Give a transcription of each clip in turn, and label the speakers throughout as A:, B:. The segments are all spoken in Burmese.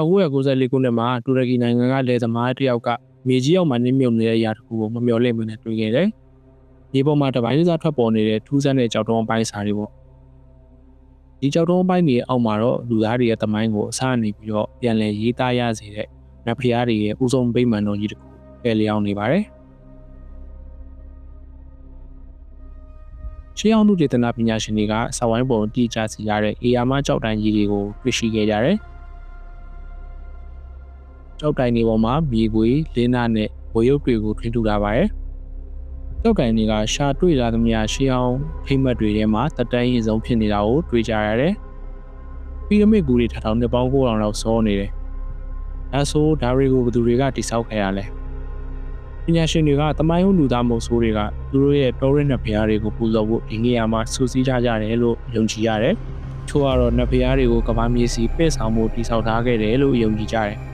A: 1994ခုနှစ်မှာတူရကီနိုင်ငံကလယ်သမားတစ်ယောက်ကမြေကြီးအောက်မှာနစ်မြုပ်နေတဲ့အရာတစ်ခုကိုမမျှော်လင့်မနဲ့တွေ့ခဲ့တယ်။မြေပေါ်မှာတပိုင်းစားထွက်ပေါ်နေတဲ့ထူးဆန်းတဲ့ကြောက်တုံးအပိုင်းစာတွေပေါ့။ဒီကြောက်တုံးအပိုင်းတွေအောက်မှာတော့လူသားတွေရဲ့တမိုင်းကိုအစအနေပြီးတော့ပြန်လည်ရေးသားရစေတဲ့နတ်ဖျားတွေရဲ့ဥဆုံးဗိမာန်တော်ကြီးတစ်ခုပယ်လျောင်းနေပါတယ်။ရှေးအောင်လူဒေသနာပညာရှင်တွေကစဝိုင်းပုံတိကျစီရတဲ့အေယာမကြောက်တိုင်ကြီးတွေကိုတွေ့ရှိခဲ့ကြတယ်။ ကြောက်တိုင်တွေပေါ်မှာမြေခွေလင်းနာနဲ့ဝေရုပ်တွေကိုထွင်းထူထားပါတယ်။ကြောက်တိုင်တွေကရှာတွေ့လာသမျှရှေးအောင်ဖိမတ်တွေထဲမှာတက်တန်းရင်ဆုံးဖြစ်နေတာကိုတွေ့ကြရတယ်။ပီရမစ်ကူတွေထထောင်နှစ်ပေါင်း9000လောက်စောနေတယ်။ဒါဆိုဒါတွေကိုဘယ်သူတွေကတိစောက်ခဲ့ရလဲ။ပညာရှင်တွေကတမိုင်းဦးလူသားမုတ်ဆိုးတွေကသူတို့ရဲ့တောရင်းနှစ်ဖျားတွေကိုပူဇော်ဖို့ဒီနေရာမှာစူးစီးကြကြတယ်လို့ယုံကြည်ရတယ်။ချို့ကတော့နှစ်ဖျားတွေကိုကဘာမြေစီပင့်ဆောင်မှုတိစောက်ထားခဲ့တယ်လို့ယုံကြည်ကြတယ်။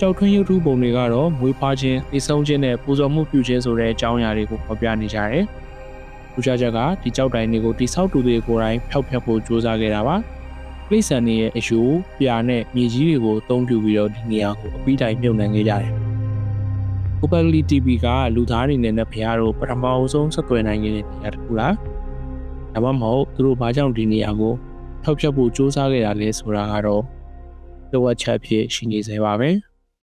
A: ကြောက်ထွင်းရုပ်ထုပုံတွေကတော့မွေးဖွားခြင်း၊သိဆုံးခြင်းနဲ့ပူဇော်မှုပြုခြင်းဆိုတဲ့အကြောင်းအရာတွေကိုဖော်ပြနေကြတယ်။ပူဇာချက်ကဒီကြောက်တိုင်တွေကိုတိစောက်သူတွေကိုယ်တိုင်ဖျောက်ဖျက်ဖို့ကြိုးစားခဲ့တာပါ။ပိဿန်တွေရဲ့အယူပြာနဲ့မြေကြီးတွေကိုအသုံးပြုပြီးတော့ဒီနေရာကိုအပြီးတိုင်မြုပ်နှံခဲ့ကြတယ်။ Populi TV ကလူသားတွေနဲ့ဖျားတို့ပထမအဆုံးဆက်သွယ်နိုင်တဲ့နေရာတစ်ခုလားဒါမှမဟုတ်သူတို့ဘာကြောင့်ဒီနေရာကိုထောက်ဖြတ်ဖို့စ조사ခဲ့တာလဲဆိုတာကတော့လိုအပ်ချက်ဖြစ်ရှိနေစေပါပဲ။